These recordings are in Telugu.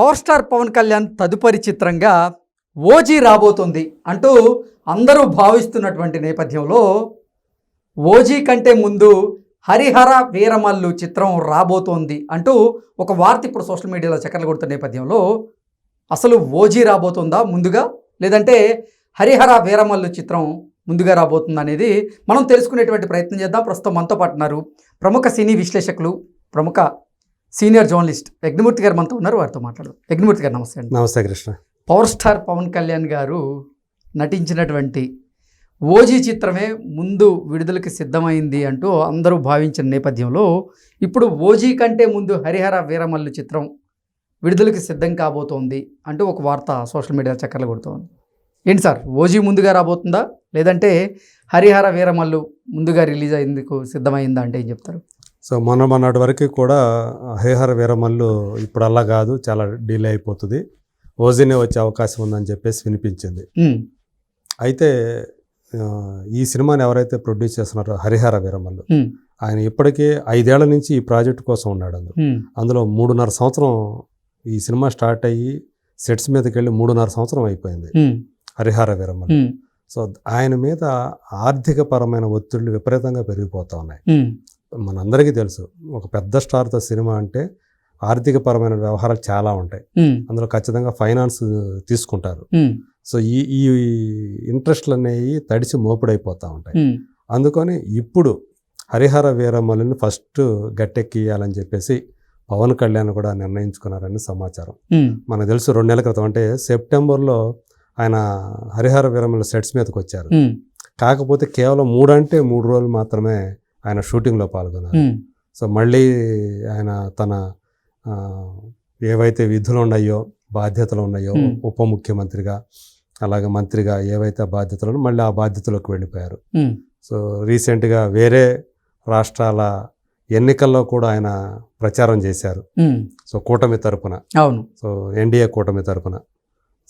పవర్ స్టార్ పవన్ కళ్యాణ్ తదుపరి చిత్రంగా ఓజీ రాబోతుంది అంటూ అందరూ భావిస్తున్నటువంటి నేపథ్యంలో ఓజీ కంటే ముందు హరిహర వీరమల్లు చిత్రం రాబోతోంది అంటూ ఒక వార్త ఇప్పుడు సోషల్ మీడియాలో చక్కర్లు కొడుతున్న నేపథ్యంలో అసలు ఓజీ రాబోతుందా ముందుగా? లేదంటే హరిహర వీరమల్లు చిత్రం ముందుగా రాబోతుందా అనేది మనం తెలుసుకునేటువంటి ప్రయత్నం చేద్దాం. ప్రస్తుతం మనతో పాటున్నారు ప్రముఖ సినీ విశ్లేషకులు ప్రముఖ సీనియర్ జర్నలిస్ట్ యజ్ఞమూర్తి గారు మనతో ఉన్నారు వారితో మాట్లాడు యజ్ఞమూర్తి గారు నమస్తే అండి. నమస్తే కృష్ణ. పవర్ స్టార్ పవన్ కళ్యాణ్ గారు నటించినటువంటి ఓజీ చిత్రమే ముందు విడుదలకి సిద్ధమైంది అంటూ అందరూ భావించిన నేపథ్యంలో ఇప్పుడు ఓజీ కంటే ముందు హరిహర వీరమల్లు చిత్రం విడుదలకి సిద్ధం కాబోతోంది అంటూ ఒక వార్త సోషల్ మీడియా చక్కర్లు కొడుతోంది. ఏంటి సార్ ఓజీ ముందుగా రాబోతుందా? లేదంటే హరిహర వీరమల్లు ముందుగా రిలీజ్ అయ్యేందుకు సిద్ధమైందా అంటే ఏం చెప్తారు? సో మొన్న మొన్నటి వరకు కూడా హేహర వీరమల్లు ఇప్పుడు అలా కాదు చాలా డిలే అయిపోతుంది. ఓజీనే వచ్చే అవకాశం ఉందని చెప్పేసి వినిపించింది. అయితే ఈ సినిమాని ఎవరైతే ప్రొడ్యూస్ చేస్తున్నారో హరిహర వీరమల్లు ఆయన ఇప్పటికే ఐదేళ్ళ నుంచి ఈ ప్రాజెక్ట్ కోసం ఉన్నాడు అందులో. అందులో మూడున్నర సంవత్సరం ఈ సినిమా స్టార్ట్ అయ్యి సెట్స్ మీదకి వెళ్ళి మూడున్నర సంవత్సరం అయిపోయింది హరిహర వీరమల్లు. సో ఆయన మీద ఆర్థిక పరమైన ఒత్తిళ్ళు విపరీతంగా పెరిగిపోతా ఉన్నాయి. మనందరికీ తెలుసు. ఒక పెద్ద స్టార్తో సినిమా అంటే ఆర్థికపరమైన వ్యవహారాలు చాలా ఉంటాయి. అందులో ఖచ్చితంగా ఫైనాన్స్ తీసుకుంటారు. సో ఈ ఈ ఇంట్రెస్ట్లు అనేవి తడిసి మోపుడైపోతూ ఉంటాయి. అందుకని ఇప్పుడు హరిహర వీరమ్మలని ఫస్ట్ గట్టెక్కియాలని చెప్పేసి పవన్ కళ్యాణ్ కూడా నిర్ణయించుకున్నారని సమాచారం. మనకు తెలుసు రెండు నెలల క్రితం అంటే సెప్టెంబర్లో ఆయన హరిహర వీరమ్మల సెట్స్ మీదకి వచ్చారు కాకపోతే కేవలం మూడంటే మూడు రోజులు మాత్రమే ఆయన షూటింగ్లో పాల్గొన్నారు. సో మళ్ళీ ఆయన తన ఏవైతే విధులు ఉన్నాయో బాధ్యతలు ఉన్నాయో. ఉప ముఖ్యమంత్రిగా అలాగే మంత్రిగా ఏవైతే బాధ్యతలు మళ్ళీ ఆ బాధ్యతలోకి వెళ్ళిపోయారు. సో రీసెంట్గా వేరే రాష్ట్రాల ఎన్నికల్లో కూడా ఆయన ప్రచారం చేశారు. సో కూటమి తరపున. అవును. సో ఎన్డీఏ కూటమి తరపున.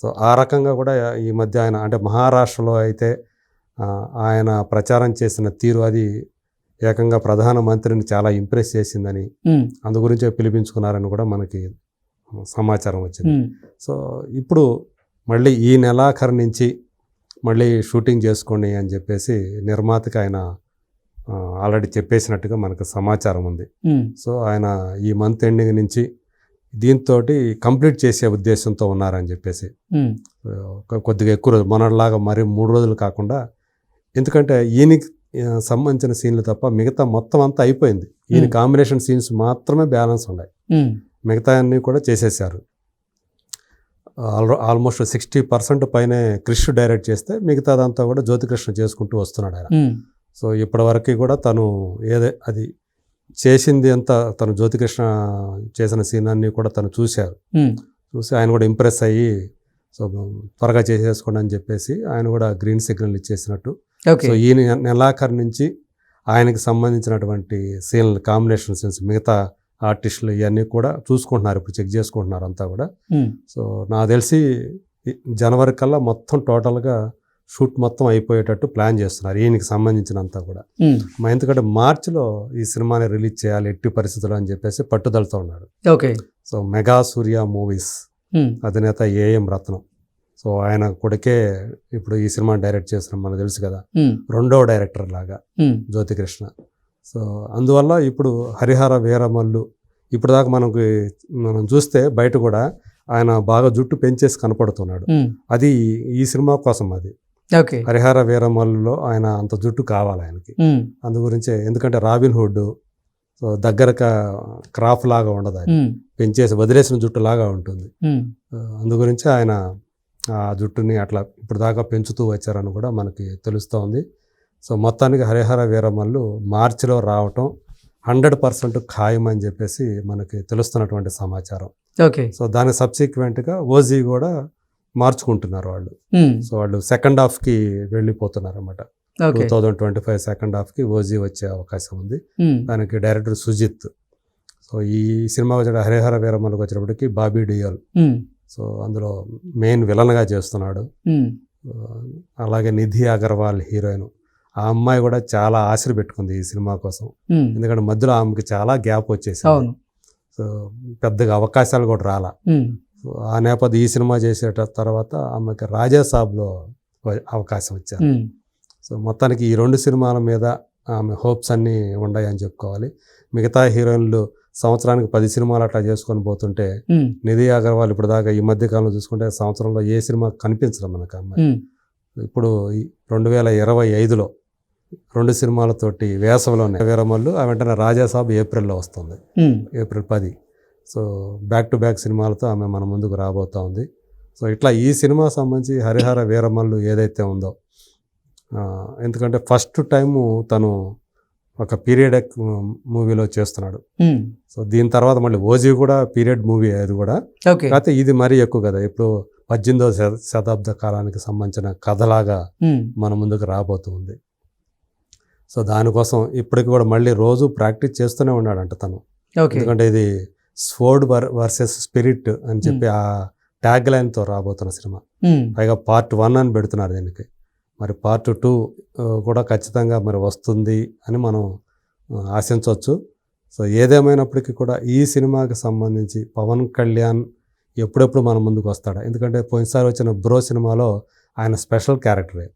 సో ఆ రకంగా కూడా ఈ మధ్య ఆయన అంటే మహారాష్ట్రలో అయితే ఆయన ప్రచారం చేసిన తీరు అది ఏకంగా ప్రధానమంత్రిని చాలా ఇంప్రెస్ చేసిందని అందు గురించే పిలిపించుకున్నారని కూడా మనకి సమాచారం వచ్చింది. సో ఇప్పుడు మళ్ళీ ఈ నెలాఖరు నుంచి మళ్ళీ షూటింగ్ చేసుకోండి అని చెప్పేసి నిర్మాతకి ఆయన ఆల్రెడీ చెప్పేసినట్టుగా మనకు సమాచారం ఉంది. సో ఆయన ఈ మంత్ ఎండింగ్ నుంచి దీంతో కంప్లీట్ చేసే ఉద్దేశంతో ఉన్నారని చెప్పేసి. కొద్దిగా ఎక్కువ రోజులు మొన్నటిలాగా మరి మూడు రోజులు కాకుండా ఎందుకంటే ఈయనకి సంబంధించిన సీన్లు తప్ప మిగతా మొత్తం అంతా అయిపోయింది. ఈయన. కాంబినేషన్ సీన్స్ మాత్రమే బ్యాలెన్స్ ఉన్నాయి. మిగతా అన్నీ కూడా చేసేసారు ఆల్ ఆల్మోస్ట్ సిక్స్టీ పర్సెంట్ పైనే క్రిష్ డైరెక్ట్ చేస్తే మిగతాదంతా కూడా జ్యోతికృష్ణ చేసుకుంటూ వస్తున్నాడు ఆయన. సో ఇప్పటివరకు కూడా తను ఏదే అది చేసింది అంతా తను జ్యోతికృష్ణ చేసిన సీన్ అన్నీ కూడా తను చూశారు. చూసి ఆయన కూడా ఇంప్రెస్ అయ్యి సో త్వరగా చేసేసుకోండి అని చెప్పేసి ఆయన కూడా గ్రీన్ సిగ్నల్ ఇచ్చేసినట్టు సో ఈ నెలాఖరు నుంచి ఆయనకి సంబంధించినటువంటి సీన్లు కాంబినేషన్ సీన్స్ మిగతా ఆర్టిస్టులు ఇవన్నీ కూడా చూసుకుంటున్నారు. ఇప్పుడు చెక్ చేసుకుంటున్నారు అంతా కూడా. సో నాకు తెలిసి జనవరి కల్లా మొత్తం టోటల్గా షూట్ మొత్తం అయిపోయేటట్టు ప్లాన్ చేస్తున్నారు ఈయనకి సంబంధించినంతా కూడా. మా ఎందుకంటే మార్చిలో ఈ సినిమాని రిలీజ్ చేయాలి ఎట్టి పరిస్థితులు అని చెప్పేసి పట్టుదలతో ఉన్నాడు. Okay. So mega Surya movies అధినేత ఏఎం రత్నం. సో ఆయన కొడుకే ఇప్పుడు ఈ సినిమా డైరెక్ట్ చేసిన మనకు తెలుసు కదా. రెండో డైరెక్టర్ లాగా జ్యోతికృష్ణ సో అందువల్ల ఇప్పుడు హరిహర వీరమల్లు ఇప్పుడు దాకా మనకి మనం చూస్తే బయట కూడా ఆయన బాగా జుట్టు పెంచేసి కనపడుతున్నాడు. అది ఈ సినిమా కోసం అది. హరిహర వీరమల్లులో ఆయన అంత జుట్టు కావాలి ఆయనకి. అందు గురించే ఎందుకంటే రాబిన్ హుడ్ సో దగ్గర క్రాఫ్ లాగా ఉండదు పెంచేసి వదిలేసిన జుట్టు లాగా ఉంటుంది. అందు గురించి ఆయన ఆ జుట్టుని అట్లా ఇప్పుడు దాకా పెంచుతూ వచ్చారని కూడా మనకి తెలుస్తోంది. సో మొత్తానికి హరిహర వీరమల్లు మార్చిలో రావటం హండ్రెడ్ పర్సెంట్ ఖాయం అని చెప్పేసి మనకి తెలుస్తున్నటువంటి సమాచారం. ఓకే. సో దాని సబ్సిక్వెంట్గా ఓజీ కూడా మార్చుకుంటున్నారు వాళ్ళు. సో వాళ్ళు సెకండ్ హాఫ్కి వెళ్ళిపోతున్నారు అనమాట two thousand twenty five second హాఫ్కి OG వచ్చే అవకాశం ఉంది. దానికి డైరెక్టర్ సుజిత్. సో ఈ సినిమా వచ్చే హరిహర వీరమల్లుకి వచ్చేటప్పటికి బాబీ డియోల్. సో అందులో మెయిన్ విలన్గా చేస్తున్నాడు. ఆ, అలాగే నిధి అగర్వాల్ హీరోయిన్. ఆ అమ్మాయి కూడా చాలా ఆశలు పెట్టుకుంది ఈ సినిమా కోసం. ఉమ్, ఎందుకంటే మధ్యలో ఆమెకి చాలా గ్యాప్ వచ్చేసింది. సో పెద్దగా అవకాశాలు కూడా రాలా. సో ఆ నేపథ్యం ఈ సినిమా చేసేట తర్వాత ఆమెకి రాజాసాబ్లో అవకాశం ఇచ్చారు. ఉమ్, సో మొత్తానికి ఈ రెండు సినిమాల మీద ఆమె హోప్స్ అన్నీ ఉన్నాయని చెప్పుకోవాలి. మిగతా హీరోయిన్లు సంవత్సరానికి పది సినిమాలు అట్లా చేసుకొని పోతుంటే నిధి అగర్వాల్ ఇప్పుడు దాకా ఈ మధ్య కాలంలో చూసుకుంటే సంవత్సరంలో ఏ సినిమా కనిపించడం మనకు అమ్మాయి? ఇప్పుడు ఈ రెండు వేల ఇరవై ఐదులో రెండు సినిమాలతోటి వేసవిలోనే వీరమల్లు ఆ వెంటనే రాజాసాబ్ ఏప్రిల్లో వస్తుంది. ఏప్రిల్ పది. సో బ్యాక్ టు బ్యాక్ సినిమాలతో ఆమె మన ముందుకు రాబోతా ఉంది. సో ఇట్లా ఈ సినిమా సంబంధించి హరిహర వీరమల్లు ఏదైతే ఉందో ఎందుకంటే ఫస్ట్ టైము తను ఒక పీరియడ్ మూవీలో చేస్తున్నాడు. సో దీని తర్వాత మళ్ళీ ఓజీ కూడా పీరియడ్ మూవీ అది కూడా. కాకపోతే ఇది మరీ ఎక్కువ కదా. ఇప్పుడు పద్దెనిమిదవ శత- శతాబ్ద కాలానికి సంబంధించిన కథలాగా మన ముందుకు రాబోతుంది సో దానికోసం ఇప్పటికి కూడా మళ్ళీ రోజు ప్రాక్టీస్ చేస్తూనే ఉన్నాడంట తను. ఓకే. ఎందుకంటే ఇది స్వోర్డ్ వర్ వర్సెస్ స్పిరిట్ అని చెప్పి ఆ ట్యాగ్ లైన్తో రాబోతున్న సినిమా. పైగా పార్ట్ వన్ అని పెడుతున్నారు దీనికి. మరి పార్ట్ టూ కూడా ఖచ్చితంగా మరి వస్తుంది అని మనం ఆశించవచ్చు. సో ఏదేమైనప్పటికీ కూడా ఈ సినిమాకి సంబంధించి పవన్ కళ్యాణ్ ఎప్పుడెప్పుడు మన ముందుకు వస్తాడా? ఎందుకంటే పోయినసారి వచ్చిన బ్రో సినిమాలో ఆయన స్పెషల్ క్యారెక్టరే.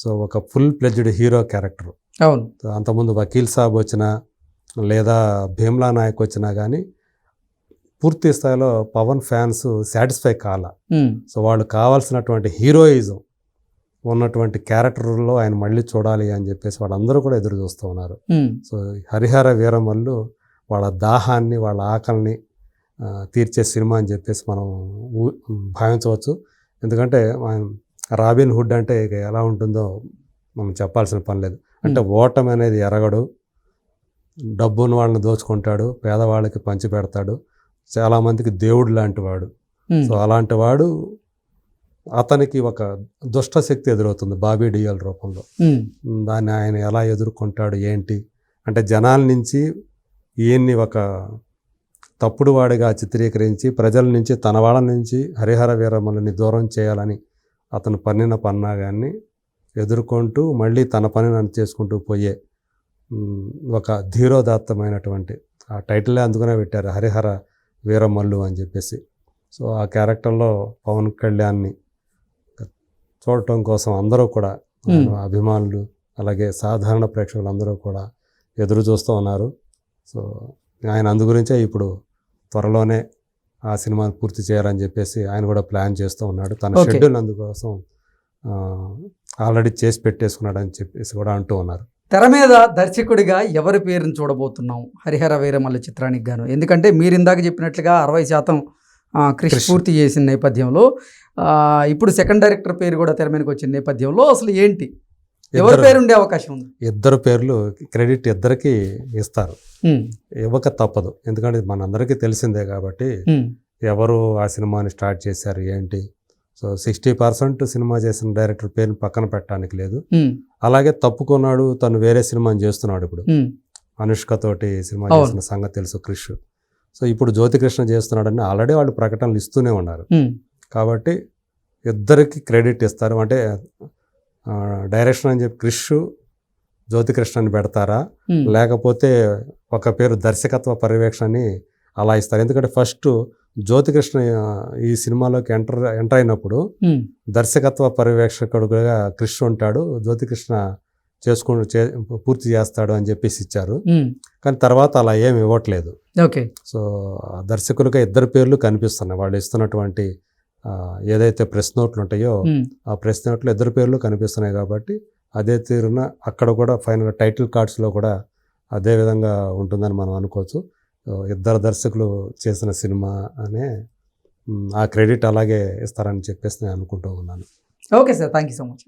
సో ఒక ఫుల్ ప్లెజ్డ్ హీరో క్యారెక్టర్. అవును. అంతకుముందు వకీల్ సాబ్ వచ్చినా లేదా భీమ్లా నాయక్ వచ్చినా కానీ పూర్తి స్థాయిలో పవన్ ఫ్యాన్స్ సాటిస్ఫై కాల. సో వాళ్ళు కావాల్సినటువంటి హీరోయిజం ఉన్నటువంటి క్యారెక్టర్లో ఆయన మళ్ళీ చూడాలి అని చెప్పేసి వాళ్ళందరూ కూడా ఎదురు చూస్తూ ఉన్నారు. సో హరిహర వీరమల్లు వాళ్ళ దాహాన్ని వాళ్ళ ఆకలిని తీర్చే సినిమా అని చెప్పేసి మనం భావించవచ్చు. ఎందుకంటే రాబిన్ హుడ్ అంటే ఇక ఎలా ఉంటుందో మనం చెప్పాల్సిన పని లేదు. అంటే ఓటమి అనేది ఎరగడు. డబ్బున్న వాళ్ళని దోచుకుంటాడు. పేదవాళ్ళకి పంచి పెడతాడు. చాలామందికి దేవుడు లాంటి వాడు. సో అలాంటి వాడు అతనికి ఒక దుష్ట శక్తి ఎదురవుతుంది బాబీ డియల్ రూపంలో. దాన్ని ఆయన ఎలా ఎదుర్కొంటాడు ఏంటి? అంటే జనాల నుంచి ఈయన్ని ఒక తప్పుడు వాడిగా చిత్రీకరించి ప్రజల నుంచి తన వాళ్ళ నుంచి హరిహర వీరమ్మలని దూరం చేయాలని అతను పన్నిన పన్నాగాన్ని ఎదుర్కొంటూ మళ్ళీ తన పనిని చేసుకుంటూ పోయే ఒక ధీరోదాత్తమైనటువంటి ఆ టైటిలే అందుకునే పెట్టారు హరిహర వీరమల్లు అని చెప్పేసి. సో ఆ క్యారెక్టర్లో పవన్ కళ్యాణ్ని చూడటం కోసం అందరూ కూడా. అభిమానులు అలాగే సాధారణ ప్రేక్షకులు అందరూ కూడా ఎదురు చూస్తూ ఉన్నారు సో ఆయన అందు గురించే ఇప్పుడు త్వరలోనే ఆ సినిమాను పూర్తి చేయాలని చెప్పేసి ఆయన కూడా ప్లాన్ చేస్తూ ఉన్నాడు తన. షెడ్యూల్ అందుకోసం ఆల్రెడీ చేసి పెట్టేసుకున్నాడు అని చెప్పేసి కూడా అంటూ ఉన్నారు తెర మీద దర్శకుడిగా ఎవరి పేరుని చూడబోతున్నాం హరిహర వీరమల్లి చిత్రానికి గాను ఎందుకంటే మీరు ఇందాక చెప్పినట్లుగా అరవై శాతం క్రిష్. పూర్తి చేసిన నేపథ్యంలో ఇప్పుడు సెకండ్ డైరెక్టర్ పేరు కూడా తెర మీదకి వచ్చిన నేపథ్యంలో అసలు ఏంటి? ఎవరి పేరు ఉండే అవకాశం ఉంది? ఇద్దరు పేర్లు క్రెడిట్ ఇద్దరికి ఇస్తారు. ఇవ్వక తప్పదు. ఎందుకంటే మనందరికీ తెలిసిందే కాబట్టి ఎవరు ఆ సినిమాని స్టార్ట్ చేశారు ఏంటి? సో సిక్స్టీ పర్సెంట్ సినిమా చేసిన డైరెక్టర్ పేరుని పక్కన పెట్టడానికి లేదు. అలాగే తప్పుకున్నాడు తను వేరే సినిమాని చేస్తున్నాడు ఇప్పుడు. అనుష్క తోటి సినిమా. చేసిన సంగతి తెలుసు క్రిష్. సో ఇప్పుడు జ్యోతి కృష్ణ చేస్తున్నాడని ఆల్రెడీ వాళ్ళు ప్రకటనలు ఇస్తూనే ఉన్నారు. కాబట్టి ఇద్దరికి క్రెడిట్ ఇస్తారు. అంటే డైరెక్షన్ అని చెప్పి క్రిష్ జ్యోతి కృష్ణని పెడతారా లేకపోతే ఒక పేరు దర్శకత్వ పర్యవేక్షణని అలా ఇస్తారు. ఎందుకంటే ఫస్ట్ జ్యోతికృష్ణ ఈ సినిమాలోకి ఎంటర్ ఎంటర్ అయినప్పుడు దర్శకత్వ పర్యవేక్షకుడుగా కృష్ణ ఉంటాడు. జ్యోతికృష్ణ చేసుకు చే పూర్తి చేస్తాడు అని చెప్పేసి ఇచ్చారు. కానీ తర్వాత అలా ఏమి ఇవ్వట్లేదు. ఓకే. సో దర్శకులుగా ఇద్దరు పేర్లు కనిపిస్తున్నాయి. వాళ్ళు ఇస్తున్నటువంటి ఏదైతే ప్రెస్ నోట్లు ఉంటాయో ఆ ప్రెస్ నోట్లో ఇద్దరు పేర్లు కనిపిస్తున్నాయి కాబట్టి అదే తీరున అక్కడ కూడా ఫైనల్ టైటిల్ కార్డ్స్లో కూడా అదే విధంగా ఉంటుందని మనం అనుకోవచ్చు. ఇద్దరు దర్శకులు చేసిన సినిమా అనే ఆ క్రెడిట్ అలాగే ఇస్తారని చెప్పేసి నేను అనుకుంటూ ఉన్నాను. Okay sir. Thank you so much.